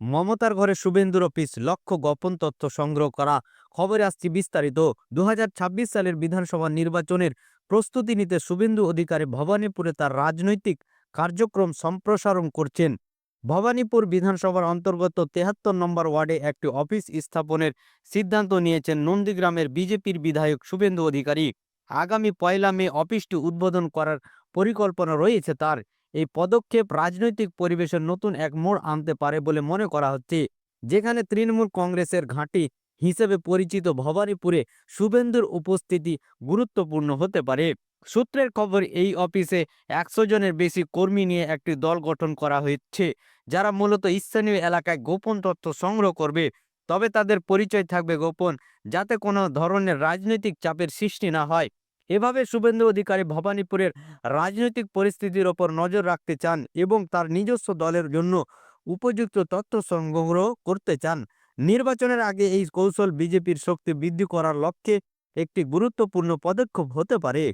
মমতার ঘরে শুভেন্দুর অফিস লক্ষ্য গোপন তথ্য সংগ্রহ করা। খবরে আসছি বিস্তারিত। দুহাজার ছাব্বিশ সালের বিধানসভা নির্বাচনের প্রস্তুতি নিতে শুভেন্দু অধিকারী ভবানীপুরে তার রাজনৈতিক কার্যক্রম সম্প্রসারণ করছেন। ভবানীপুর বিধানসভার অন্তর্গত তেহাত্তর নম্বর ওয়ার্ডে একটি অফিস স্থাপনের সিদ্ধান্ত নিয়েছেন নন্দীগ্রামের বিজেপির বিধায়ক শুভেন্দু অধিকারী। আগামী পয়লা মে অফিসটি উদ্বোধন করার পরিকল্পনা রয়েছে তার। এই পদক্ষেপ রাজনৈতিক পরিবেশের নতুন এক মোড় আনতে পারে বলে মনে করা হচ্ছে। যেখানে তৃণমূল কংগ্রেসের ঘাঁটি হিসেবে পরিচিত ভবানীপুরে শুভেন্দুর উপস্থিতি গুরুত্বপূর্ণ হতে পারে। সূত্রের খবর, এই অফিসে একশো জনের বেশি কর্মী নিয়ে একটি দল গঠন করা হচ্ছে, যারা মূলত স্থানীয় এলাকায় গোপন তথ্য সংগ্রহ করবে। তবে তাদের পরিচয় থাকবে গোপন, যাতে কোনো ধরনের রাজনৈতিক চাপের সৃষ্টি না হয়। এভাবে শুভেন্দু অধিকারী ভবানীপুরের রাজনৈতিক পরিস্থিতির ওপর নজর রাখতে চান এবং তার নিজস্ব দলের জন্য উপযুক্ত তথ্য সংগ্রহ করতে চান। নির্বাচনের আগে এই কৌশল বিজেপির শক্তি বৃদ্ধি করার লক্ষ্যে একটি গুরুত্বপূর্ণ পদক্ষেপ হতে পারে।